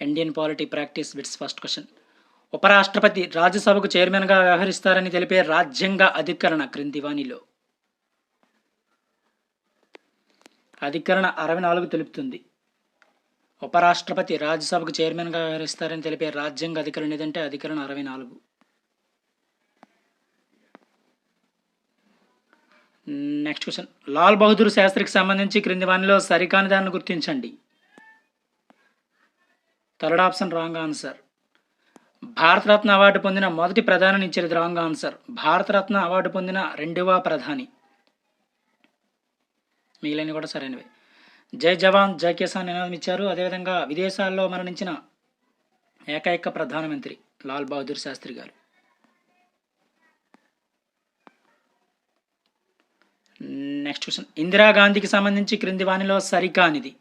Indian polity practice bits first question ఉపరాష్ట్రపతి రాజ్యసభకు చైర్మన్గా వ్యవహరిస్తారని తెలిపే రాజ్యాంగ అధికరణ క్రింది వాణిలో అధికరణ అరవై నాలుగు తెలుపుతుంది. ఉపరాష్ట్రపతి రాజ్యసభకు చైర్మన్గా వ్యవహరిస్తారని తెలిపే రాజ్యాంగ అధికరణ ఏదంటే అధికరణ అరవై నాలుగు. నెక్స్ట్ క్వశ్చన్ లాల్ బహదూర్ శాస్త్రికి సంబంధించి క్రింది వాణిలో సరికాని దాన్ని గుర్తించండి. Third option wrong answer. Bharat Ratna award పొందిన మొదటి ప్రధాని ఇచ్చేది రాంగ్ ఆన్సర్. భారతరత్న అవార్డు పొందిన రెండవ ప్రధాని. మిగిలిన కూడా సరైనవి. జై జవాన్ జై కిసాన్ నినాదం ఇచ్చారు. అదేవిధంగా విదేశాల్లో మరణించిన ఏకైక ప్రధానమంత్రి లాల్ బహదూర్ శాస్త్రి గారు. Next question. ఇందిరాగాంధీకి సంబంధించి క్రింది వాణిలో సరికానిది.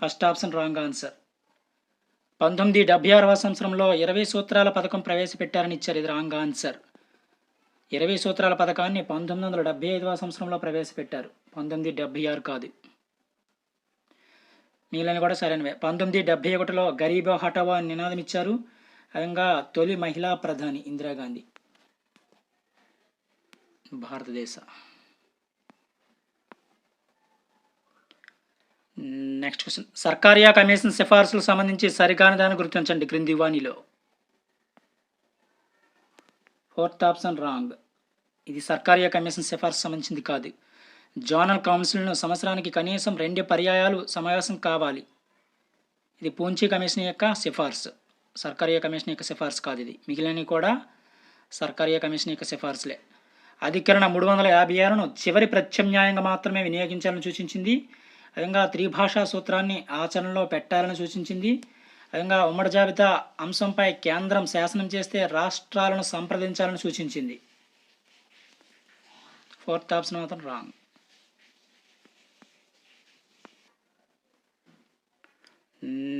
First option wrong answer. పంతొమ్మిది డెబ్బై ఆరవ సంవత్సరంలో ఇరవై సూత్రాల పథకం ప్రవేశపెట్టారని ఇచ్చారు. ఇది రాంగ్ ఆన్సర్. ఇరవై సూత్రాల పథకాన్ని పంతొమ్మిది వందల డెబ్బై ఐదవ సంవత్సరంలో ప్రవేశపెట్టారు. పంతొమ్మిది డెబ్బై ఆరు కాదు. మిగిలిన కూడా సరైనవే. పంతొమ్మిది డెబ్బై ఒకటిలో గరీబో హటావో అని నినాదం ఇచ్చారు. అదంగా తొలి మహిళా ప్రధాని ఇందిరాగాంధీ. భారతదేశ నెక్స్ట్ క్వశ్చన్ సర్కారియా కమిషన్ సిఫార్సులకు సంబంధించి సరికాని దాన్ని గుర్తించండి క్రింది వాణిలో. ఫోర్త్ ఆప్షన్ రాంగ్ ఇది సర్కారియా కమిషన్ సిఫార్సు సంబంధించింది కాదు. జోనల్ కౌన్సిల్ను సంవత్సరానికి కనీసం రెండు పర్యాయాలు సమావేశం కావాలి. ఇది పూంచి కమిషన్ యొక్క సిఫార్సు. సర్కారియా కమిషన్ యొక్క సిఫార్సు కాదు ఇది. మిగిలినవి కూడా సర్కారియా కమిషన్ యొక్క సిఫార్సులే. అధికరణ మూడు వందల యాభై ఆరును చివరి ప్రత్యామ్నాయంగా మాత్రమే వినియోగించాలని సూచించింది. అదేవిధంగా త్రిభాషా సూత్రాన్ని ఆచరణలో పెట్టాలని సూచించింది. అదేవిధంగా ఉమ్మడి జాబితా అంశంపై కేంద్రం శాసనం చేస్తే రాష్ట్రాలను సంప్రదించాలని సూచించింది. ఫోర్త్ ఆప్షన్ మాత్రం wrong.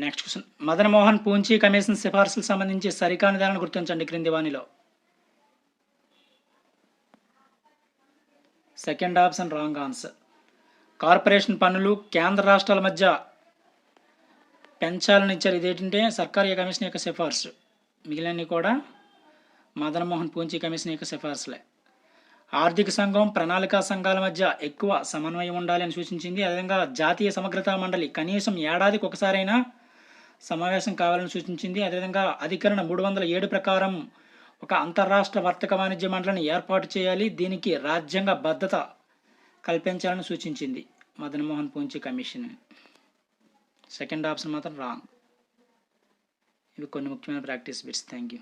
Next question. Madan Mohan Punchhi commission సిఫార్సులకు సంబంధించి సరికాని దానిని గుర్తించండి క్రింది వాణిలో second option wrong answer. Corporation పన్నులు కేంద్ర రాష్ట్రాల మధ్య పెంచాలని ఇచ్చారు. ఇదేంటంటే సర్కారీ కమిషన్ యొక్క సిఫార్సు. మిగిలినవి కూడా మదన్మోహన్ పూంచి కమిషన్ యొక్క సిఫార్సులే. ఆర్థిక సంఘం ప్రణాళికా సంఘాల మధ్య ఎక్కువ సమన్వయం ఉండాలని సూచించింది. అదేవిధంగా జాతీయ సమగ్రతా మండలి కనీసం ఏడాదికి ఒకసారైనా సమావేశం కావాలని సూచించింది. అదేవిధంగా అధికరణ మూడు వందల ఏడు ప్రకారం ఒక అంతర్రాష్ట్ర వర్తక వాణిజ్య మండలిని ఏర్పాటు చేయాలి. దీనికి రాజ్యాంగ భద్రత కల్పించాలని సూచించింది Madan Mohan Punchhi commission. Second option మాత్రం రాంగ్. ఇవి కొన్ని ముఖ్యమైన ప్రాక్టీస్ బిట్స్. Thank you